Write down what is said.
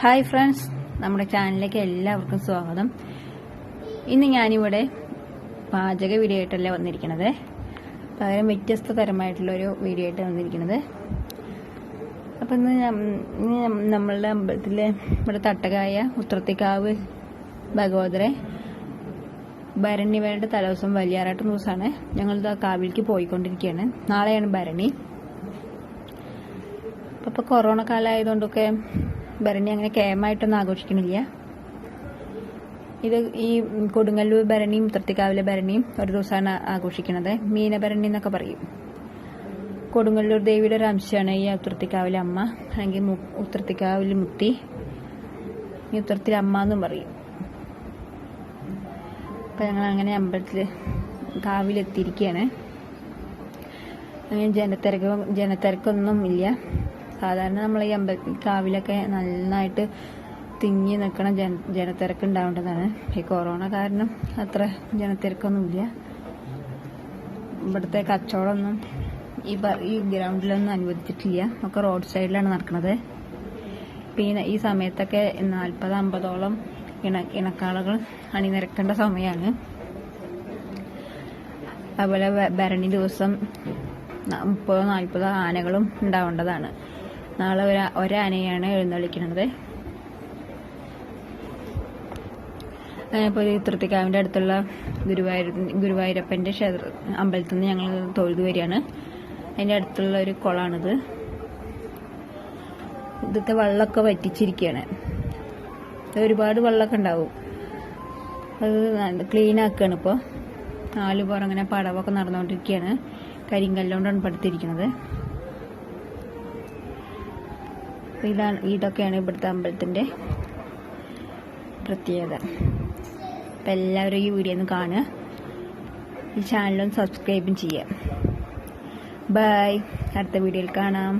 Hi friends നമ്മുടെ ചാനലിലേക്ക് എല്ലാവർക്കും സ്വാഗതം. ഇന്ന് ഞാനിവിടെ പാചക വീഡിയോ ആയിട്ടല്ല വന്നിരിക്കുന്നത് പകരം വ്യത്യസ്ത തരമായിട്ടുള്ള ഒരു വീഡിയോ ആയിട്ട് വന്നിരിക്കുന്നത് അപ്പം ഇന്ന് നമ്മളുടെ അമ്പലത്തിലെ ഇവിടെ തട്ടകായ ഉത്രത്തിക്കാവ് ഭഗവതരെ ഭരണി വേണ്ട തലേദിവസം വലിയാറാട്ടം ദിവസമാണ് ഞങ്ങളിത് കാവിലേക്ക് പോയിക്കൊണ്ടിരിക്കുകയാണ് നാളെയാണ് ഭരണി. അപ്പോൾ കൊറോണ കാലമായതുകൊണ്ടൊക്കെ ഭരണി അങ്ങനെ കേമായിട്ടൊന്നും ആഘോഷിക്കുന്നില്ല. ഇത് ഈ കൊടുങ്ങല്ലൂർ ഭരണിയും തൃത്തിക്കാവിലെ ഭരണിയും ഒരു ദിവസമാണ് ആഘോഷിക്കുന്നത്. മീനഭരണി എന്നൊക്കെ പറയും. കൊടുങ്ങല്ലൂർ ദേവിയുടെ ഒരു അംശമാണ് ഈ ഉത്തർത്തിക്കാവിലെ അമ്മ. അല്ലെങ്കിൽ ഉത്തർത്തിക്കാവിൽ മുത്തി. ഈ ഉത്തരത്തിൽ അമ്മ എന്നും പറയും. അപ്പം ഞങ്ങൾ അങ്ങനെ അമ്പലത്തിൽ കാവിലെത്തിയിരിക്കുകയാണ് അങ്ങനെ ജനത്തിരക്ക് ജനത്തിരക്കൊന്നും ഇല്ല. സാധാരണ നമ്മൾ ഈ അമ്പലത്തിൽ കാവിലൊക്കെ നന്നായിട്ട് തിങ്ങി നിൽക്കണ ജന ജനത്തിരക്ക് ഉണ്ടാവേണ്ടതാണ് ഈ കൊറോണ കാരണം അത്ര ജനത്തിരക്കൊന്നുമില്ല. ഇവിടുത്തെ കച്ചവടമൊന്നും ഈ ഈ ഗ്രൗണ്ടിലൊന്നും അനുവദിച്ചിട്ടില്ല. ഒക്കെ റോഡ് സൈഡിലാണ് നടക്കുന്നത് പിന്നെ ഈ സമയത്തൊക്കെ നാൽപ്പത് അമ്പതോളം ഇണ ഇണക്കാളുകൾ അണിനിരക്കേണ്ട സമയമാണ് അതുപോലെ ഭരണി ദിവസം മുപ്പതോ നാൽപ്പതോ ആനകളും ഉണ്ടാവേണ്ടതാണ്. നാളെ ഒരു ഒരാനയാണ് എഴുന്നള്ളിക്കുന്നത്. ഇപ്പോൾ തൃത്തിക്കാവിന്റെ അടുത്തുള്ള ഗുരുവായൂർ ഗുരുവായൂരപ്പന്റെ ക്ഷേത്ര അമ്പലത്തിൽ നിന്ന് ഞങ്ങൾ തൊഴുതു വരികയാണ്. അതിന്റെ അടുത്തുള്ള ഒരു കുളമാണിത് ഇതത്തെ വെള്ളമൊക്കെ വറ്റിച്ചിരിക്കുകയാണ്. ഒരുപാട് വെള്ളമൊക്കെ ഉണ്ടാവും. അത് ക്ലീൻ ആക്കുകയാണ് ഇപ്പോൾ നാല് പുറം പടവൊക്കെ നടന്നുകൊണ്ടിരിക്കുകയാണ്. കരിങ്കല്ലുകൊണ്ടാണ് പടുത്തിരിക്കുന്നത് അപ്പൊ ഇതാണ് ഇതൊക്കെയാണ് ഇവിടുത്തെ അമ്പലത്തിന്റെ പ്രത്യേകത. അപ്പം എല്ലാവരും ഈ വീഡിയോ ഒന്ന് കാണുക. ഈ ചാനലും സബ്സ്ക്രൈബും ചെയ്യുക. ബൈ അടുത്ത വീഡിയോയിൽ കാണാം.